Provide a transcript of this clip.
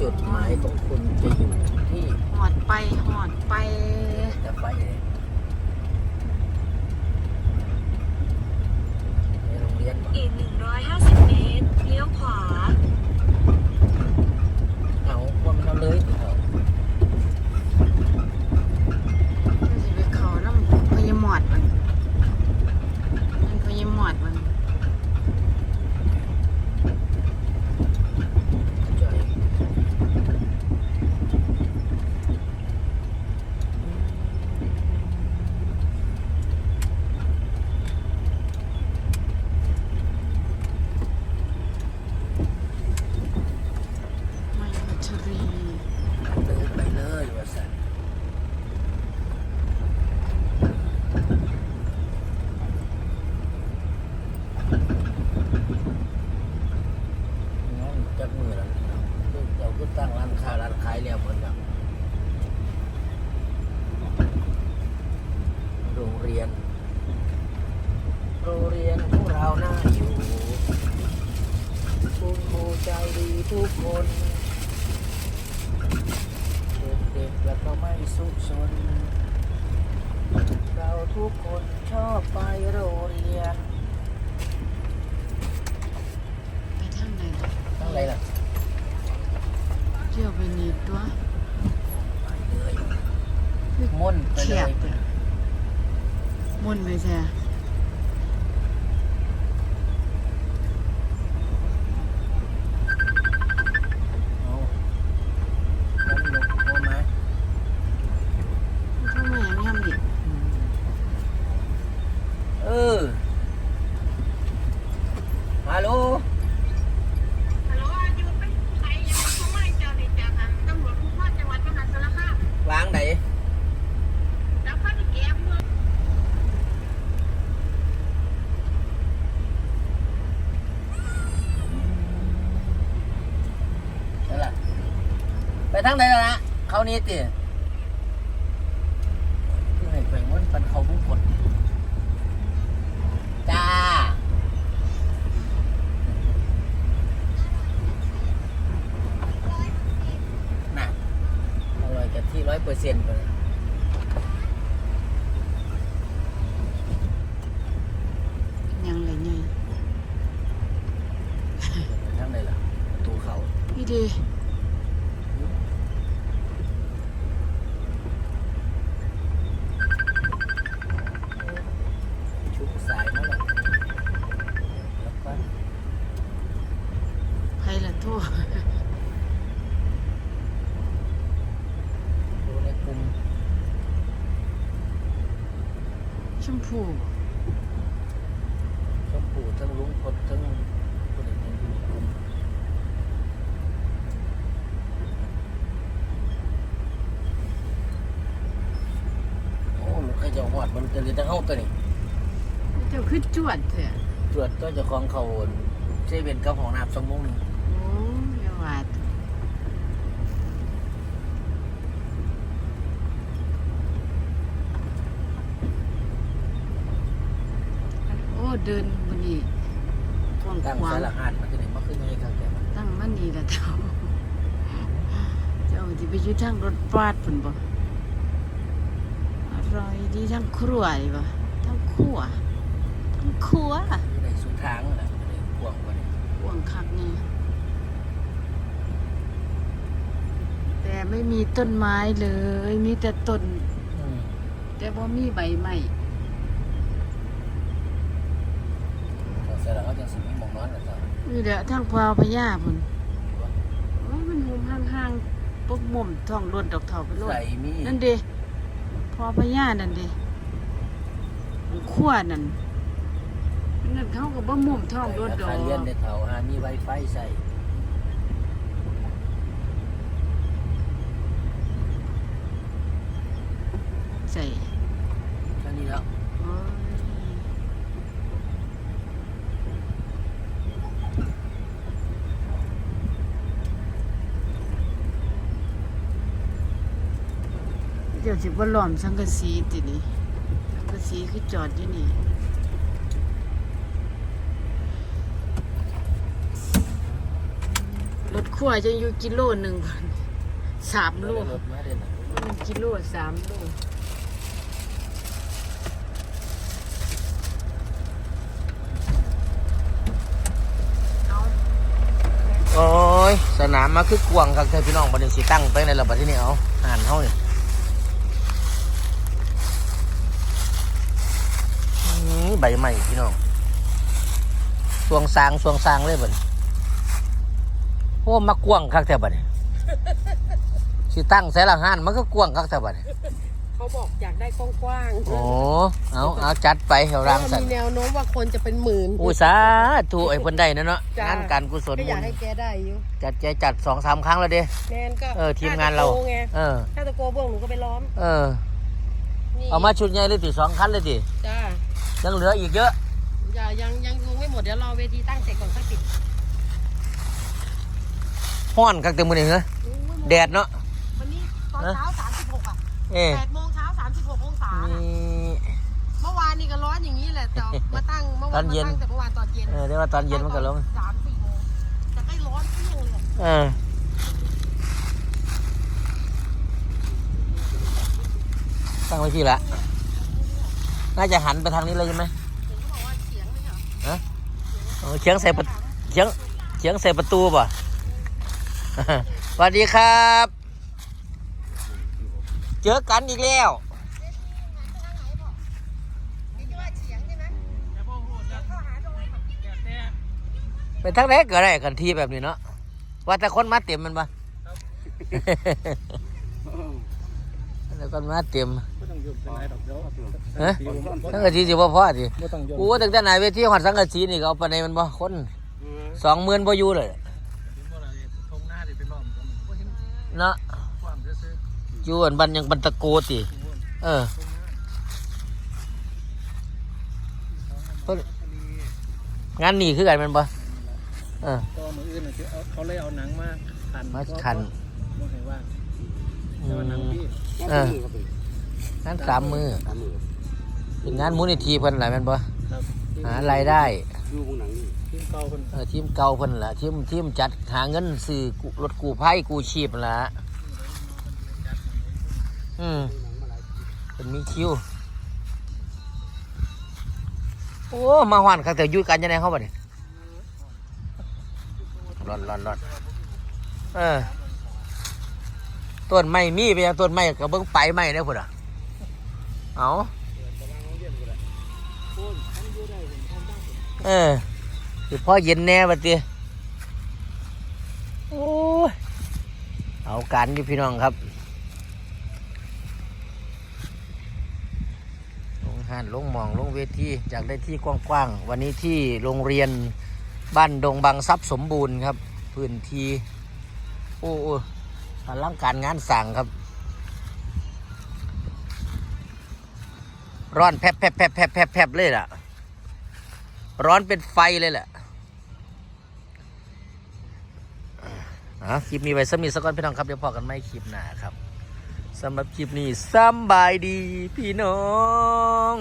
จุดหมายของคุณจะอยู่ที่หอดไปหอดไปจะไปเลยในโรงเรียนอีก150 เมตร เลี้ยวขวาเอาว่ามันเอาเลยเอา มันสิไปเขาน้ำพญาหมอดมันมันพญาหมอดมัน ใจ ไม่มัชรี เดินไปเลยว่าสันงั้นจักมือแล้วลูกเจ้าก็ตั้งร้านค้าร้านขายแล้วเหมือนกันโรงเรียน โรงเรียนของเราน่าอยู่คุณครูใจดี ทุกคนเด็กๆแล้วก็ไม่สุขสน เราทุกคนชอบไปโรงเรียนไปทางไหนล่ะทั้งไรล่ะเที่ยวไปนี่ตัวไปเลยม่นไปเขีเลยยบเลยมุนไปแช่ อฮัลโหลฮัลโหลอายุเป็นใครยังเขาไม่เจอในจากทางตำรวจภูธรจังหวัดมหาสารคามวางไหนแล้วก็ที่แก้มือนั่นล่ะไปทางไหนแล้วนะเขานี่ติคือให้ไปม่นปันเขาบุกคนจ้า น่ะอร่อย กับที่ร้อยเปอร์เซ็นต์ไปเลยยังไรไงไปทางไหนล่ะประตูเขาพี่ดีชุบสายมาแล้วแล้วก็ ใครละทั่ว ดูใน กลุ่มชมพูชมพูทั้งลุงพดทั้งคนอื่นอยู่ในกลุ่มโอ้ลูกใครจะหอดมันจะเรียนทั้งเฮาตัวนี้เจ้าขึ้นจวดเถอะตรวจตัวเจ้าของเขาเซเว่นกับของน้ำสมมุงหนึ่ง โอ้ยาว่าตัวโอ้ เดินบนนี้กว้างตั้งขวาสางรหานมันจะไหนมาขึ้นยังไงครับแกมันตั้งมันนี่ละเจ้า เจ้าที่ไปอยู่ทางรถบัสพุ่นบ่อร่อยดีทั้งครัวเลยบ่ทั้งครัวทั้งครัวอยู่ในสุดทางนั่นแหละอยู่ในกวางกว่านี้กว้างคักนี่แต่ไม่มีต้นไม้เลย มีแต่ต้น อืมแต่บ่มีใบไม้ พอเสร็จแล้วเขาจะสิมีหมองนอนแล้วจ้ะ นี่แหละทางพาวพญาพุ่นโอ้ยมันหุมห่างๆปุ๊บมุมท้องรถดอกเถาไปโลดใส่มีนั่นเด้พอพญานั่นเด้มันขั้วนั่นนั่นเขาก็บ่มุมท้องรถดอใส่กอาคารเรียนในเถาหามีไวไฟใส่ใส่ แค่นี้แล้ว โอ้ ยเดี๋ยวสิบ่ล้อมสังกะสีตินี่สังกะสีคือจอดอยู่นี่รถขั้วจะอยู่กิโลหนึ่งพุ่นสามโลกิโลสามโลโอ้ย สนามมาคือกวางครับเธอพี่น้องบัดนี้สิตั้งไปในระบัดที่นี่เอาอ่านเฮานี่อื้อใบใหม่พี่น้องสวงสางสวงสางเลยบัดนี้โอ้มากวางคักแท้บัดนี้สิตั้งใส่ละห้านมันก็กวางคักแท้บัดนี้เขาบอกอยากได้กว้างๆโอ้เอาเอาจัดไปเฮารังสันมีแนวโน้มว่าคนจะเป็นหมื่นอุสาธุไอ้เพิ่นได้นะเนาะจ้ะงานการกุศลก็อบุยากญให้แกได้อยู่จัดแจจัดสองสามครั้งแล้วเด้แนนก็เออทีมงานเราถ้ตะโกไงเออถ้าตะโกเบื้องหนูก็ไปล้อม เออนี่เอามาชุดใหญ่เลยติสองคันเลยติจ้า ยังเหลืออีกเยอะ อย่ายังยังลงไม่หมดเดี๋ยวรอเวทีตั้งเสร็จก่อนค่อยปิดห้อนคักเต็มมือนี่เหรอโอ้ยหมแดดเนาะวันนี้ตอนฮะเช้า36อะเอ๊ะ8โมงเช้า36องศามีน่ะเมื่อวานนี่ก็ร้อนอย่างนี้แหละแต่มาตั้งเมื่อตวาอนนมาเย็นตั้งแต่เมื่อวานตอนเย็นเออเดี๋ยวว่าตอนเย็นมันก็ลงสามสี่โมงแต่ใกล้ร้อนเปรี้ยงเลยเออตั้งไว้ที่ละ น่าจะหันไปทางนี้เลยใช่ไหมเห็นเขาบอกว่าเสียงไม่ใช่เหรอเออเขียงใส่ประเขียงเขียงใส่ประตูป่ะสวัสดีครับ เจอกันอีกแล้วนี่ที่ว่าเสียงใช่ไหมเข้าหาตรงนี้ไปทั้งไหนก็ได้กันทีแบบนี้เนาะว่าแต่คนมาเต็มมันปะ แต่คนมาเต็มไม่ต้องยืมเป็นไรดอกเดี๋ยวฮะทั้งกะทีสิบ่พอสิไม่ต้องยืมโอ้ตั้งแต่ไหนเวทีหอดสังกะสีนี่ก็เอาไปในมันบ่คนสองหมื่นบ่อยู่เลยทงหน้าดิเป็นล้อมกันก็เห็นเนาะความซื้ออยู่อันบันยังบันตะโกติเออเพิ่นงานนี่คือกันแมันบ่เออก็มืออื่นเขาเลยเอาหนังมาขันมาขันบ่ให้ว่า เอองานสามมือเป็นงานมูลนิธิเพิ่นหลายแม่นบ่ครับหารายได้ทีมเก่าคนเออทีมเก่าเพิ่นล่ะทีมทีมจัดหาเงินซื้อกู้รถกู้ภัยกู้ชีพนั่นล่ะอืมเป็นมีคิว โอ้ มาหวานคักแต่อยุ่กันยังไงเขาบ่เนี่ยร้อนร้อนร้อนเออ ต้นไม้มีไปยังต้นไม้กับเบิ้งไปไม้เนี่ยพุ่นอะเอาเออคือพ่อเย็นแน่บัดเตียโอ้ยเอากันอยู่พี่น้องครับลงหันลงมองลงเวทีจากได้ที่กว้างๆวันนี้ที่โรงเรียนบ้านดงบางทรัพย์สมบูรณ์ครับพื้นที่โอ้โอ้ อลังการงานสั่งครับ ร้อนแผบแผบแผบแผบแผบแผบเลยล่ะ ร้อนเป็นไฟเลยแหละอะคลิปนี้ไว้สำนีสักก่อนพี่น้องครับ เดี๋ยวพอกันไม่คลิปหน้าครับสำหรับคลิปนี้สำบายดีพี่น้อง